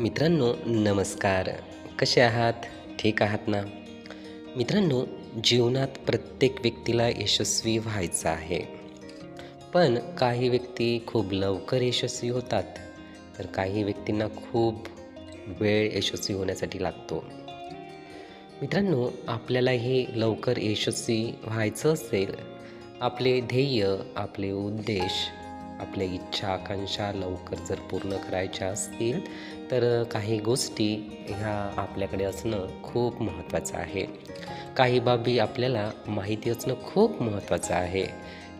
मित्रांनो नमस्कार. कसे आहात? ठीक आहात ना? मित्रांनो जीवनात प्रत्येक व्यक्तीला यशस्वी व्हायचं आहे. पण काही व्यक्ती खूप लवकर यशस्वी होतात. तर काही व्यक्तींना खूप वेळ यशस्वी होण्यासाठी लागतो. मित्रांनो आपल्याला हे लवकर यशस्वी व्हायचं असेल आपले ध्येय आपले उद्देश आपल्या इच्छा आकांक्षा लवकर जर पूर्ण करायच्या असतील तर काही गोष्टी ह्या आपल्याकडे असणं खूप महत्त्वाचं आहे. काही बाबी आपल्याला माहिती असणं खूप महत्त्वाचं आहे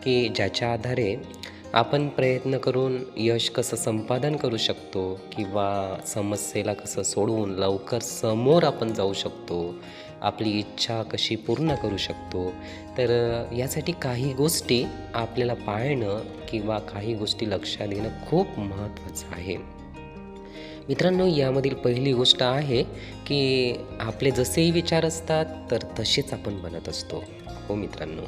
की ज्याच्या आधारे आपण प्रयत्न करून यश कसं संपादन करू शकतो किंवा समस्येला कसं सोडवून लवकर समोर आपण जाऊ शकतो आपली इच्छा कशी पूर्ण करू शकतो तर यासाठी काही गोष्टी आपल्याला पाळणं किंवा काही गोष्टी लक्षात घेणं खूप महत्त्वाचं आहे. मित्रांनो यामधील पहिली गोष्ट आहे की आपले जसेही विचार असतात तर तसेच आपण बनत असतो. हो मित्रांनो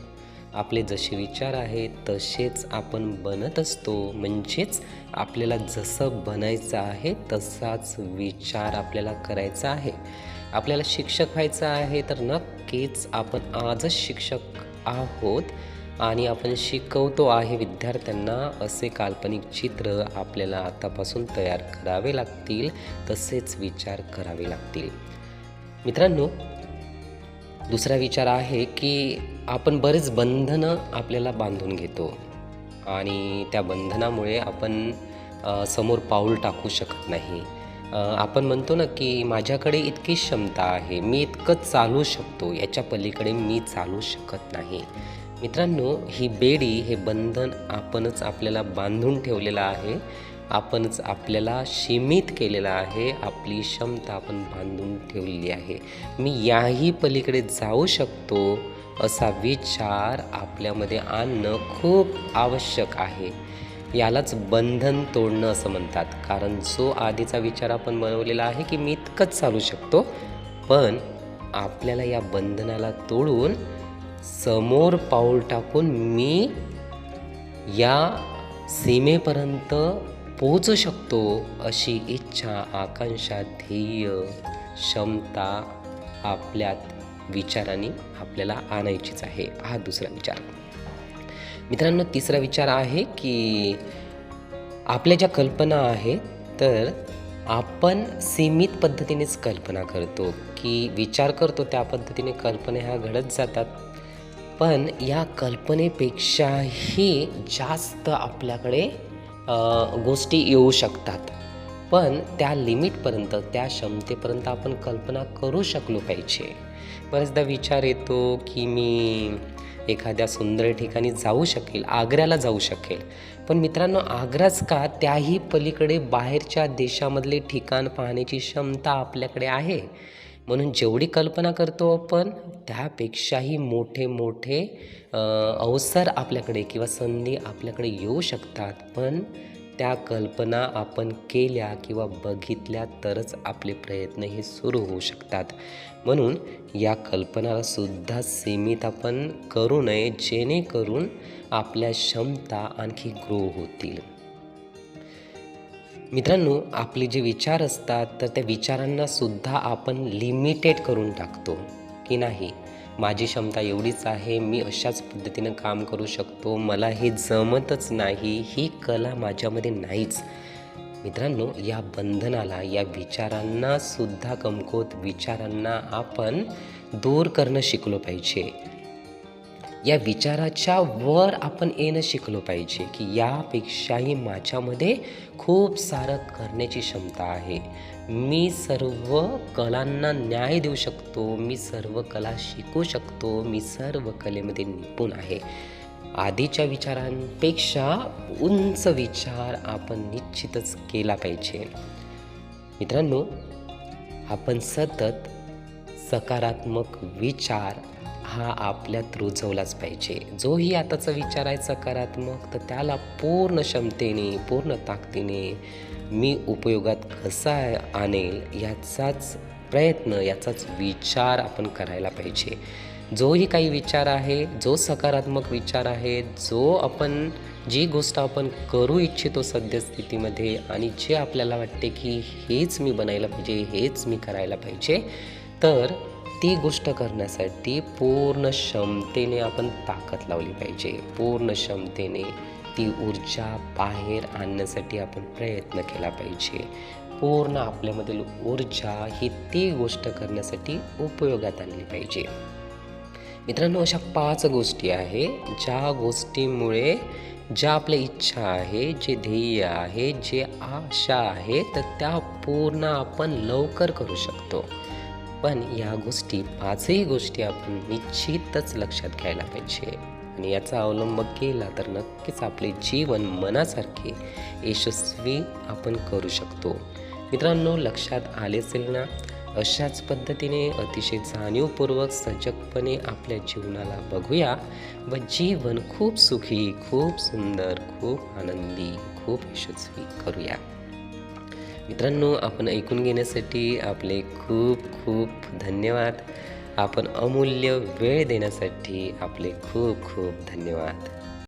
आपले जसे विचार आहेत तसेच आपण बनत असतो. म्हणजेच आपल्याला जसं बनायचं आहे तसाच विचार आपल्याला करायचा आहे. आपल्याला शिक्षक व्हायचं आहे तर नक्कीच आपण आजच शिक्षक आहोत. आणि आपण शिकवतो आहे विद्यार्थ्यांना असे काल्पनिक चित्र आपल्याला आतापासून तयार करावे लागतील तसेच विचार करावे लागतील. मित्रांनो दुसरा विचार आहे की आपण बरेच बंधनं आपल्याला बांधून घेतो. आणि त्या बंधनामुळे आपण समोर पाऊल टाकू शकत नाही. आपण म्हणतो ना की माझ्याकडे इतकी क्षमता आहे मी इतकं चालू शकतो याच्या पलीकडे मी चालू शकत नाही. मित्रांनो ही बेडी हे बंधन आपणच आपल्याला बांधून ठेवलेलं आहे आपणच आपल्याला सीमित केलेलं आहे आपली क्षमता आपण बांधून ठेवलेली आहे. मी याही पलीकडे जाऊ शकतो असा विचार आपल्यामध्ये आणणं खूप आवश्यक आहे. यालाच बंधन तोडणं असं म्हणतात. कारण जो आधीचा विचार आपण बनवलेला आहे की मी इतकंच चालू शकतो पण आपल्याला या बंधनाला तोडून समोर पाऊल टाकून मी या सीमेपर्यंत पोचू शकतो अशी इच्छा आकांक्षा ध्येय क्षमता आपल्यात विचाराने आपल्याला आणायचीच आहे. हा दुसरा विचार. मित्रांनो तिसरा विचार आहे की आपल्या ज्या कल्पना आहेत तर आपण सीमित पद्धतीनेच कल्पना करतो की विचार करतो त्या पद्धतीने कल्पना ह्या घडत जातात. पण या कल्पनेपेक्षाही जास्त आपल्याकडे गोष्टी येऊ शकतात. पण त्या लिमिटपर्यंत त्या क्षमतेपर्यंत आपण कल्पना करू शकलो पाहिजे. बरेचदा विचार येतो की मी एखाद्या सुंदर ठिकाणी जाऊ शकेल आग्र्याला जाऊ शकेल. पण मित्रांनो आग्राच का? त्याही पलीकडे बाहेरच्या देशामधले ठिकाण पाहण्याची क्षमता आपल्याकडे आहे. म्हणून जेवढी कल्पना करतो आपण त्यापेक्षाही मोठे मोठे अवसर आपल्याकडे किंवा संधी आपल्याकडे येऊ शकतात. पण त्या कल्पना आपण केल्या किंवा बघितल्या तरच आपले प्रयत्न हे सुरू होऊ शकतात. म्हणून या कल्पनालासुद्धा सीमित आपण करू नये जेणेकरून आपल्या क्षमता आणखी ग्रो होतील. मित्रांनो आपले जे विचार असतात तर त्या विचारांनासुद्धा आपण लिमिटेड करून टाकतो की नाही? माझी क्षमता एवढीच आहे मी अशाच पद्धतीनं काम करू शकतो. मला हे जमतच नाही ही कला माझ्यामध्ये नाहीच. मित्रांनो या बंधनाला या विचारांना सुद्धा कमकुवत विचारांना आपण दूर करणं शिकलो पाहिजे. या विचाराच्या वर आपण येणं शिकलो पाहिजे की यापेक्षाही माझ्यामध्ये खूप सारं करण्याची क्षमता आहे. मी सर्व कलांना न्याय देऊ शकतो मी सर्व कला शिकू शकतो मी सर्व कलेमध्ये निपुण आहे. आधीच्या विचारांपेक्षा उंच विचार आपण निश्चितच केला पाहिजे. मित्रांनो आपण सतत सकारात्मक विचार हा आपल्यात रुजवलाच पाहिजे. जोही आताचा विचार आहे सकारात्मक तर त्याला पूर्ण क्षमतेने पूर्ण ताकदीने मी उपयोगात कसा आणेल याचाच प्रयत्न याचाच विचार आपण करायला पाहिजे. जोही काही विचार आहे जो सकारात्मक विचार आहे जो आपण जी गोष्ट आपण करू इच्छितो सद्यस्थितीमध्ये आणि जे आपल्याला वाटते की हेच मी बनायला पाहिजे हेच मी करायला पाहिजे तर ती गोष्ट करण्यासाठी पूर्ण क्षमतेने आपण ताकद लावली पाहिजे. पूर्ण क्षमतेने ती ऊर्जा बाहेर आणण्यासाठी आपण प्रयत्न केला पाहिजे. पूर्ण आपल्यामधील ऊर्जा ही ती गोष्ट करण्यासाठी उपयोगात आणली पाहिजे. मित्रांनो अशा पाच गोष्टी आहे ज्या गोष्टीमुळे ज्या आपल्या इच्छा आहे जे ध्येय आहे जे आशा आहे तर त्या पूर्ण आपण लवकर करू शकतो. पण या गोष्टी पाचही गोष्टी आपण निश्चितच लक्षात घ्यायला पाहिजे. आणि याचा अवलंब केला तर नक्कीच आपले जीवन मनासारखे यशस्वी आपण करू शकतो. मित्रांनो लक्षात आले असेल ना? अशाच पद्धतीने अतिशय जाणीवपूर्वक सजगपणे आपल्या जीवनाला बघूया व जीवन खूप सुखी खूप सुंदर खूप आनंदी खूप यशस्वी करूया. मित्रांनो आपण ऐकून घेण्यासाठी आपले खूप खूप धन्यवाद. आपण अमूल्य वेळ देण्यासाठी आपले खूप खूप धन्यवाद.